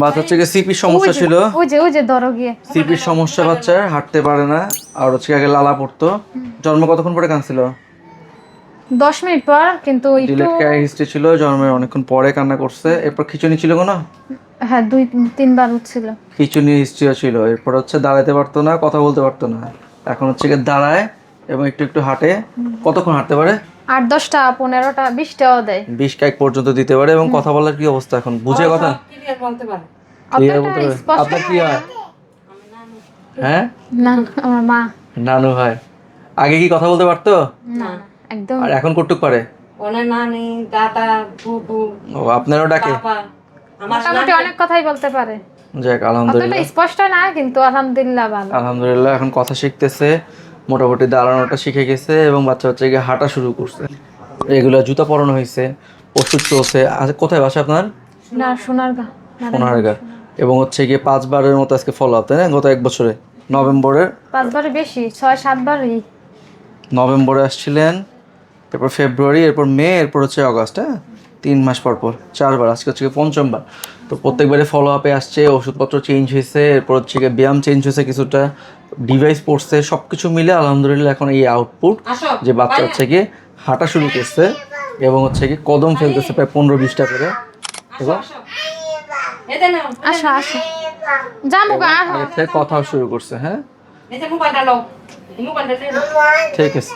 বাচ্চা হচ্ছে গিয়ে সিপির সমস্যা ছিল। ওই যে ওই যে ধরো গিয়ে। সিপির সমস্যা বাচ্চার হাঁটতে পারে না। আর হচ্ছে আগে লালা পড়তো। জন্ম কতক্ষণ পরে কাঁদছিল? দশ মিনিট পর কিন্তু একটু ডিলেট ক্যারি হিস্ট্রি ছিল জন্মের অনেকক্ষণ পরে কান্না করছে। এরপর খিচুনি ছিল কোনো? হ্যাঁ দুই তিনবার হচ্ছিল খিচুনি হিস্ট্রিও ছিল। এরপর হচ্ছে দাঁড়াতে পারতো না কথা বলতে পারতো না। এখন হচ্ছে গিয়ে দাঁড়ায় এবং একটু একটু হাঁটে। কতক্ষণ হাঁটতে পারে? আট দশটা পনেরোটা বিশটাও দেয়। বিশ কাইক পর্যন্ত দিতে পারে এবং কথা বলার কি অবস্থা এখন? বুঝে কথা বলতে পারে। আপনার কি হয়? হ্যাঁ? না আমার মা। নানু হয়। আগে কি কথা বলতে পারতো? না একদম। আর এখন কটুক পারে? ওনার নানি দাদা ফুপু ও আপনারও ডাকে? মোটামুটি অনেক কথাই বলতে পারে। যাক আলহামদুলিল্লাহ। স্পষ্ট না কিন্তু আলহামদুলিল্লাহ ভালো। আলহামদুলিল্লাহ এখন কথা শিখতেছে মোটামুটি দাঁড়ানোটা শিখে গেছে এবং বাচ্চা বাচ্চাকে হাঁটা শুরু করছে। এগুলো জুতা পরানো হয়েছে ওষুধ চলছে। আচ্ছা কোথায় বাসা আপনার? না সোনার গা সোনারগা এবং হচ্ছে গিয়ে পাঁচবারের মতো আজকে ফলো আপ তাই না? গত এক বছরে। নভেম্বরের পাঁচবারে বেশি ছয় সাতবারই। নভেম্বরে আসছিলেন এরপর ফেব্রুয়ারি এরপর মে এরপর হচ্ছে অগস্ট হ্যাঁ? তিন মাস পর পর চারবার আজকে হচ্ছে গিয়ে পঞ্চমবার। তো প্রত্যেকবারে ফলো আপে আসছে ওষুধপত্র চেঞ্জ হয়েছে এরপর হচ্ছে গিয়ে ব্যায়াম চেঞ্জ হয়েছে কিছুটা ডিভাইস পড়ছে সব কিছু মিলে আলহামদুলিল্লাহ এখন এই আউটপুট যে বাচ্চা হচ্ছে গিয়ে হাঁটা শুরু করছে এবং হচ্ছে কি কদম ফেলতেছে প্রায় পনেরো বিশটা করে। এবং আসো আসো। যাব গা কথাও শুরু করছে হ্যাঁ? মোবাইলটা লো মোবাইলটা ঠিক আছে।